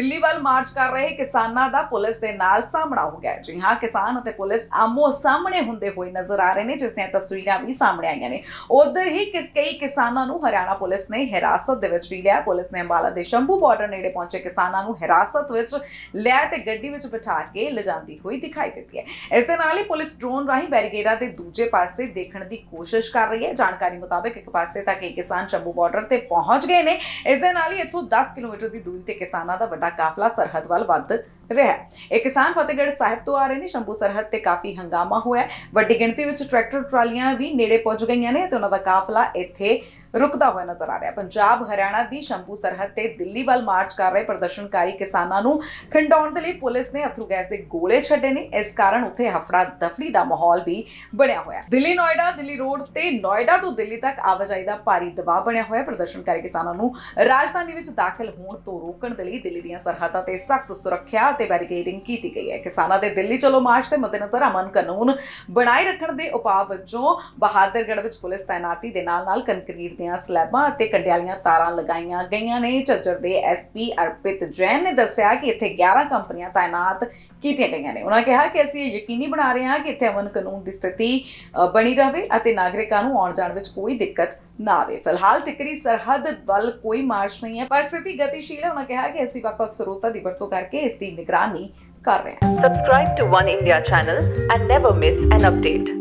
ਦਿੱਲੀ ਵੱਲ ਮਾਰਚ ਕਰ ਰਹੇ ਕਿਸਾਨਾਂ ਦਾ ਪੁਲਿਸ ਦੇ ਨਾਲ ਸਾਹਮਣਾ ਹੋ ਗਿਆ ਜੀ ਹਾਂ, ਕਿਸਾਨ ਅਤੇ ਪੁਲਿਸ ਆਮੋ ਸਾਹਮਣੇ ਹੁੰਦੇ ਹੋਏ ਨਜ਼ਰ ਆ ਰਹੇ ਨੇ, ਜਿਸ ਦੀਆਂ ਤਸਵੀਰਾਂ ਵੀ ਸਾਹਮਣੇ ਆਈਆਂ ਨੇ। ਉਧਰ ਹੀ ਕਈ ਕਿਸਾਨਾਂ ਨੂੰ ਹਰਿਆਣਾ ਪੁਲਿਸ ਨੇ ਹਿਰਾਸਤ ਦੇ ਵਿੱਚ ਵੀ ਲਿਆ। ਪੁਲਿਸ ਨੇ ਅੰਬਾਲਾ ਦੇ ਸ਼ੰਭੂ ਬਾਰਡਰ ਨੇੜੇ ਪਹੁੰਚੇ ਕਿਸਾਨਾਂ ਨੂੰ ਹਿਰਾਸਤ ਵਿੱਚ ਲਿਆ ਤੇ ਗੱਡੀ ਵਿੱਚ ਬਿਠਾ ਕੇ ਲਿਜਾਂਦੀ ਹੋਈ ਦਿਖਾਈ ਦਿੱਤੀ ਹੈ। ਇਸ ਦੇ ਨਾਲ ਹੀ ਪੁਲਿਸ ਡਰੋਨ ਰਾਹੀਂ ਬੈਰੀਗੇਡਾਂ ਦੇ ਦੂਜੇ ਪਾਸੇ ਦੇਖਣ ਦੀ ਕੋਸ਼ਿਸ਼ ਕਰ ਰਹੀ ਹੈ। ਜਾਣਕਾਰੀ ਮੁਤਾਬਕ ਇੱਕ ਪਾਸੇ ਤਾਂ ਕਈ ਕਿਸਾਨ ਸ਼ੰਭੂ ਬਾਰਡਰ ਤੇ ਪਹੁੰਚ ਗਏ ਨੇ। ਇਸ ਦੇ ਨਾਲ ਹੀ ਇੱਥੋਂ 10 ਕਿਲੋਮੀਟਰ ਦੀ ਦੂਰੀ ਤੇ ਕਿਸਾਨਾਂ ਦਾ ਵੱਡਾ ਕਾਫਲਾ ਸਰਹੱਦ ਵੱਲ ਵੱਧ ਰਿਹਾ ਇਹ ਕਿਸਾਨ ਫਤਿਹਗੜ੍ਹ ਸਾਹਿਬ ਤੋਂ ਆ ਰਹੇ ਨੇ। ਸ਼ੰਭੂ ਸਰਹੱਦ ਤੇ ਕਾਫੀ ਹੰਗਾਮਾ ਹੋਇਆ ਵੱਡੀ ਗਿਣਤੀ ਵਿੱਚ ਟਰੈਕਟਰ ਟਰਾਲੀਆਂ ਵੀ ਨੇੜੇ ਪਹੁੰਚ ਗਈਆਂ ਨੇ ਤੇ ਉਹਨਾਂ ਦਾ ਕਾਫਲਾ ਇੱਥੇ ਰੁਕਦਾ ਹੋਇਆ ਨਜ਼ਰ ਆ ਰਿਹਾ ਪੰਜਾਬ, ਹਰਿਆਣਾ ਦੀ ਸ਼ੰਭੂ ਸਰਹੱਦ ਤੇ ਦਿੱਲੀ ਵੱਲ ਮਾਰਚ ਕਰ ਰਹੇ ਪ੍ਰਦਰਸ਼ਨਕਾਰੀ ਕਿਸਾਨਾਂ ਨੂੰ ਖੰਡਾਉਣ ਦੇ ਲਈ ਪੁਲਿਸ ਨੇ ਅਥਰੂ ਗੈਸ ਦੇ ਗੋਲੇ ਛੱਡੇ ਨੇ। ਇਸ ਕਾਰਨ ਉੱਥੇ ਹਫੜਾ ਦਫੜੀ ਦਾ ਮਾਹੌਲ ਵੀ ਬਣਿਆ ਹੋਇਆ ਦਿੱਲੀ ਨੋਇਡਾ, ਦਿੱਲੀ ਰੋਡ ਤੇ ਨੋਇਡਾ ਤੋਂ ਦਿੱਲੀ ਤੱਕ ਆਵਾਜਾਈ ਦਾ ਭਾਰੀ ਦਬਾਅ ਬਣਿਆ ਹੋਇਆ ਪ੍ਰਦਰਸ਼ਨਕਾਰੀ ਕਿਸਾਨਾਂ ਨੂੰ ਰਾਜਧਾਨੀ ਵਿੱਚ ਦਾਖਲ ਹੋਣ ਤੋਂ ਰੋਕਣ ਦੇ ਲਈ ਦਿੱਲੀ ਦੀਆਂ ਸਰਹੱਦਾਂ ਤੇ ਸਖਤ ਸੁਰੱਖਿਆ ਤੇ ਬੈਰੀਕੇਡਿੰਗ ਕੀਤੀ ਗਈ ਹੈ। ਕਿਸਾਨਾਂ ਦੇ ਦਿੱਲੀ ਚਲੋ ਮਾਰਚ ਦੇ ਮੱਦੇਨਜ਼ਰ ਅਮਨ ਕਾਨੂੰਨ ਬਣਾਈ ਰੱਖਣ ਦੇ ਉਪਾਅ ਵਜੋਂ ਬਹਾਦਰਗੜ੍ਹ ਵਿੱਚ ਪੁਲਿਸ ਤਾਇਨਾਤੀ ਦੇ ਨਾਲ ਨਾਲ ਕੰਕਰੀਟ ਦੀਆਂ ਸਲੈਬਾਂ ਅਤੇ ਕੰਡਿਆਲੀਆਂ ਤਾਰਾਂ ਲਗਾਈਆਂ ਗਈਆਂ ਨੇ। ਝੱਜਰ ਦੇ ਐਸਪੀ ਅਰਪਿਤ ਜੈਨ ਨੇ ਦੱਸਿਆ ਕਿ ਇੱਥੇ 11 ਕੰਪਨੀਆਂ ਤਾਇਨਾਤ ਕੀਤੀਆਂ ਗਈਆਂ ਨੇ। ਉਹਨਾਂ ਕਿਹਾ ਕਿ ਅਸੀਂ ਇਹ ਯਕੀਨੀ ਬਣਾ ਰਹੇ ਹਾਂ ਕਿ ਇੱਥੇ ਅਮਨ ਕਾਨੂੰਨ ਦੀ ਸਥਿਤੀ ਬਣੀ ਰਹੇ ਅਤੇ ਨਾਗਰਿਕਾਂ ਨੂੰ ਆਉਣ ਜਾਣ ਵਿੱਚ ਕੋਈ ਦਿੱਕਤ ਨਾ ਆਵੇ ਫਿਲਹਾਲ ਟਿਕਰੀ ਸਰਹੱਦ ਵੱਲ ਕੋਈ ਮਾਰਚ ਨਹੀਂ ਹੈ ਪਰ ਸਥਿਤੀ ਗਤੀਸ਼ੀਲ ਹੈ ਉਹਨਾਂ ਕਿਹਾ ਕਿ ਅਸੀਂ ਵੱਖ-ਵੱਖ ਸਰੋਤਾਂ ਦੀ ਵਰਤੋਂ ਕਰਕੇ ਇਸ ਦੀ ਨਿਗਰਾਨੀ ਕਰ ਰਹੇ ਹਾਂ Subscribe to One India channel and never miss an update.